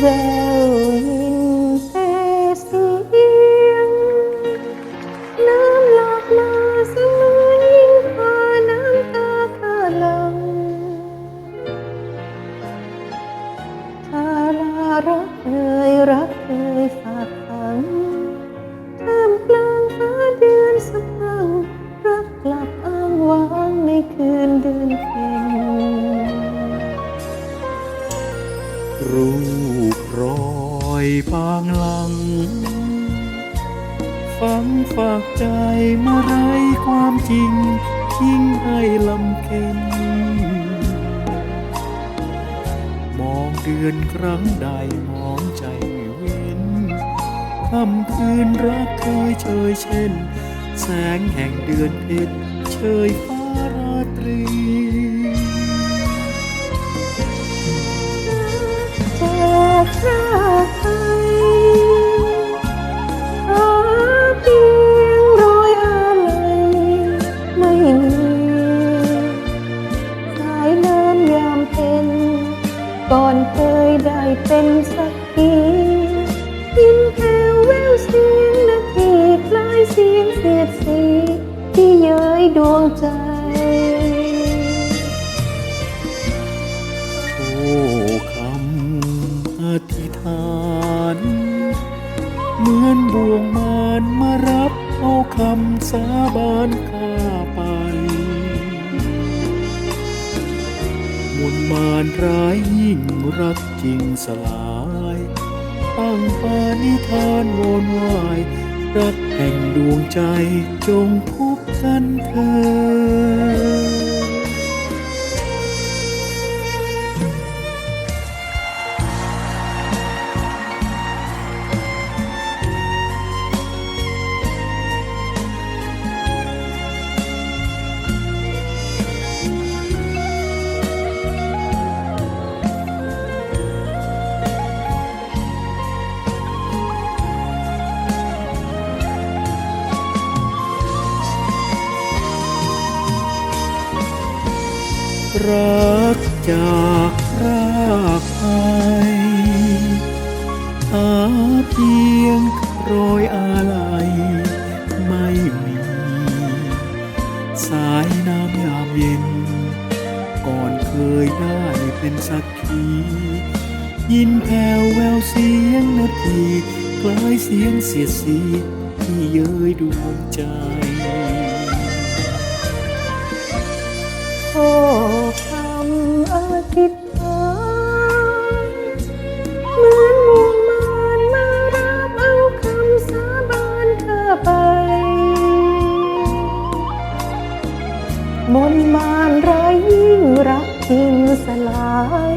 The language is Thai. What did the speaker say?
แววยินแต่เสียง น้ำหลากมาเสมือนยิ่งพาน้ำตาข้าหลังถ้าลารักเลยรักเลยฝาก อยบางหลังฟังฝากใจมาไรความจริงทิ้งให้ลำเค็นมองเดือนครั้งใดมองใจไม่เว้นค่ำคืนรักเคยเชยเช่น แสงแห่งเดือนเพ็ญเชยฟ้าราตรี ก่อนเคยได้เป็นสักทียินแค่แววเสียงนาทีคล้ายเสียงเสียดสีที่เย้ยดวงใจโอ้คำอธิษฐานเหมือนบ่วงมารมารับเอาคำสาบานข้าไป มารร้ายยิ่งรักจริงสลายตั้งปานิทานโวนวาย รักแห่งดวงใจจงพบกันเถิด รักจากรากไปหาเพียงรอยอะไรไม่มี สายน้ำยามเย็น ก่อนเคยได้เป็นสักขียินแผ่วแววเสียงนาทีคล้ายเสียงเสียดสีที่เย้ยดวงใจ มนมานร้ายยิ่งรักจริงสลาย